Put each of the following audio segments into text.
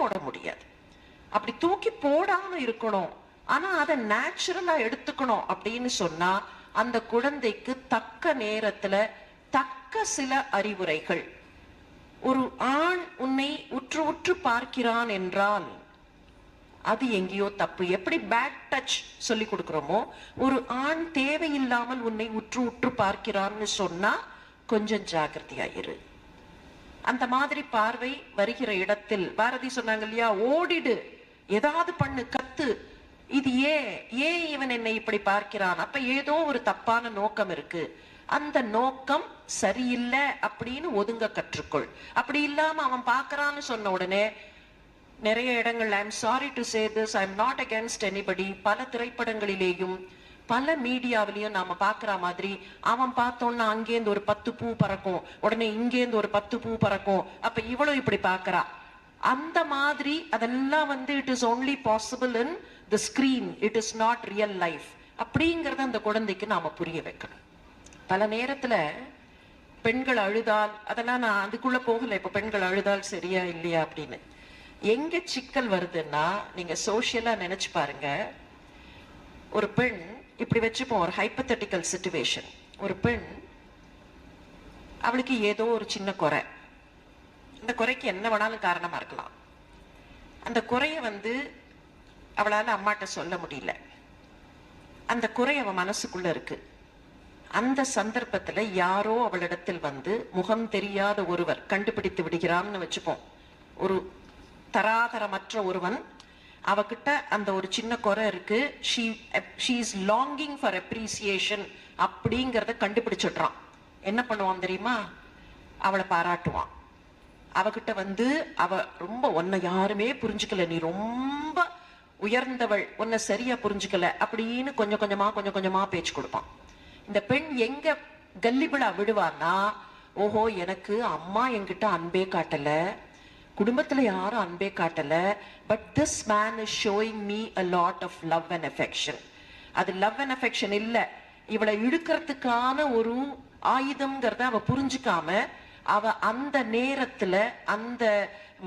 போட முடியாது. அப்படி தூக்கி போடாம இருக்கணும். ஆனா அதை நேச்சுரலா எடுத்துக்கணும் அப்படின்னு சொன்னா அந்த குழந்தைக்கு தக்க நேரத்துல தக்க சில அறிவுரைகள். ஒரு ஆண் உன்னை உற்று உற்று பார்க்கிறான் என்றால் அது எங்கேயோ தப்பு. எப்படி பேட் டச் சொல்லி கொடுக்கிறோமோ ஒரு ஆண் தேவையில்லாமல் உன்னை உற்று உற்று பார்க்கிறான்னு சொன்னா கொஞ்சம் ஜாகிரதையாயிரு அந்த மாதிரி பார்வை வருகிற இடத்தில் பாரதி சொன்னாங்க இல்லையா ஓடிடு. ஏதாவது பண்ணு கத்து. இது ஏன் ஏன் இவன் என்னை இப்படி பார்க்கிறான். அப்ப ஏதோ ஒரு தப்பான நோக்கம் இருக்கு. அந்த நோக்கம் சரியில்லை அப்படின்னு ஒதுங்க கற்றுக்கொள். அப்படி இல்லாம அவன் பார்க்கறான்னு சொன்ன உடனே நிறைய இடங்கள் I am sorry to say this I am not against anybody பல திரைப்படங்களிலேயும் பல மீடியாவிலையும் நாம பாக்குற மாதிரி அவன் பார்த்தோம்னா அங்கேருந்து ஒரு பத்து பூ பறக்கும் உடனே இங்கேருந்து ஒரு பத்து பூ பறக்கும். அப்ப இவளும் இப்படி பாக்குறா. அந்த மாதிரி அதெல்லாம் வந்து it is only possible in the screen it is not real life அப்படிங்கறத அந்த குழந்தைக்கு நாம புரிய வைக்கணும். பல நேரத்துல பெண்கள் அழுதால் அதெல்லாம் நான் அதுக்குள்ள போகல இப்ப பெண்கள் அழுதால் சரியா இல்லையா அப்படின்னு. எங்க சிக்கல் வருதுன்னா நீங்க சோசியலா நினைச்சு பாருங்க. ஒரு பெண் இப்படி வச்சுப்போம் ஒரு ஹைப்பத்தட்டிக்கல் சுச்சுவேஷன் ஒரு பெண் அவளுக்கு ஏதோ ஒரு சின்ன குறை. இந்த குறைக்கு என்ன வேணாலும் காரணமாக இருக்கலாம். அந்த குறைய வந்து அவளால் அம்மாட்ட சொல்ல முடியல. அந்த குறை அவன் மனசுக்குள்ள இருக்கு. அந்த சந்தர்ப்பத்தில் யாரோ அவளிடத்தில் வந்து முகம் தெரியாத ஒருவர் கண்டுபிடித்து விடுகிறான்னு வச்சுப்போம். ஒரு தராதரமற்ற ஒருவன் அவகிட்ட அந்த ஒரு சின்ன குறை இருக்கு. She she is longing for appreciation அப்படிங்கிறத கண்டுபிடிச்சிடுறான். என்ன பண்ணுவான் தெரியுமா? அவளை பாராட்டுவான். அவகிட்ட வந்து அவ ரொம்ப உன்னை யாருமே புரிஞ்சுக்கல. நீ ரொம்ப உயர்ந்தவள். உன்னை சரியா புரிஞ்சுக்கல. அப்படின்னு கொஞ்சம் கொஞ்சமா கொஞ்சம் கொஞ்சமா பேச்சு கொடுப்பான். இந்த பெண் எங்க கல்லிபிளா விடுவான்னா ஓஹோ எனக்கு அம்மா என்கிட்ட அன்பே காட்டல. குடும்பத்தில் யாரும் அன்பே காட்டல but this man is showing me a lot of love and affection அது லவ் அண்ட் அஃபெக்ஷன் இல்லை. இவளை இழுக்கிறதுக்கான ஒரு ஆயுதம்ங்கிறத அவ புரிஞ்சுக்காம அவ அந்த நேரத்துல அந்த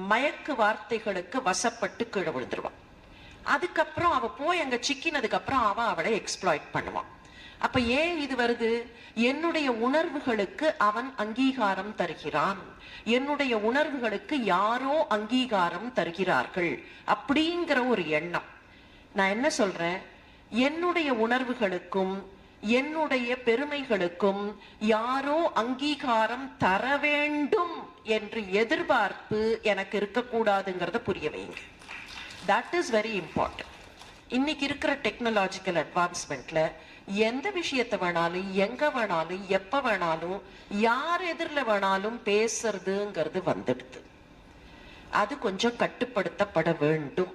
மயக்கு வார்த்தைகளுக்கு வசப்பட்டு கீழே விழுந்துருவான் அதுக்கப்புறம் அவ போய் அங்க சிக்கினதுக்கு அப்புறம் அவன் அவளை எக்ஸ்ப்ளாய்ட் பண்ணுவான் அப்ப ஏன் இது வருது? என்னுடைய உணர்வுகளுக்கு அவன் அங்கீகாரம் தருகிறான். என்னுடைய உணர்வுகளுக்கு யாரோ அங்கீகாரம் தருகிறார்கள் அப்படிங்கிற ஒரு எண்ணம். நான் என்ன சொல்றேன்? என்னுடைய உணர்வுகளுக்கும் என்னுடைய பெருமைகளுக்கும் யாரோ அங்கீகாரம் தர வேண்டும் என்று எதிர்பார்ப்பு எனக்கு இருக்கக்கூடாதுங்கிறத புரிய வைங்க தட் இஸ் வெரி இம்பார்ட்டன்ட் இன்னைக்கு இருக்கிற டெக்னாலஜிக்கல் அட்வான்ஸ்மெண்ட்ல எந்த விஷயத்தை வேணாலும் எங்க வேணாலும் எப்ப வேணாலும் யார் எதிரில் வேணாலும் பேசுறதுங்கிறது வந்துடுது. அது கொஞ்சம் கட்டுப்படுத்தப்பட வேண்டும்.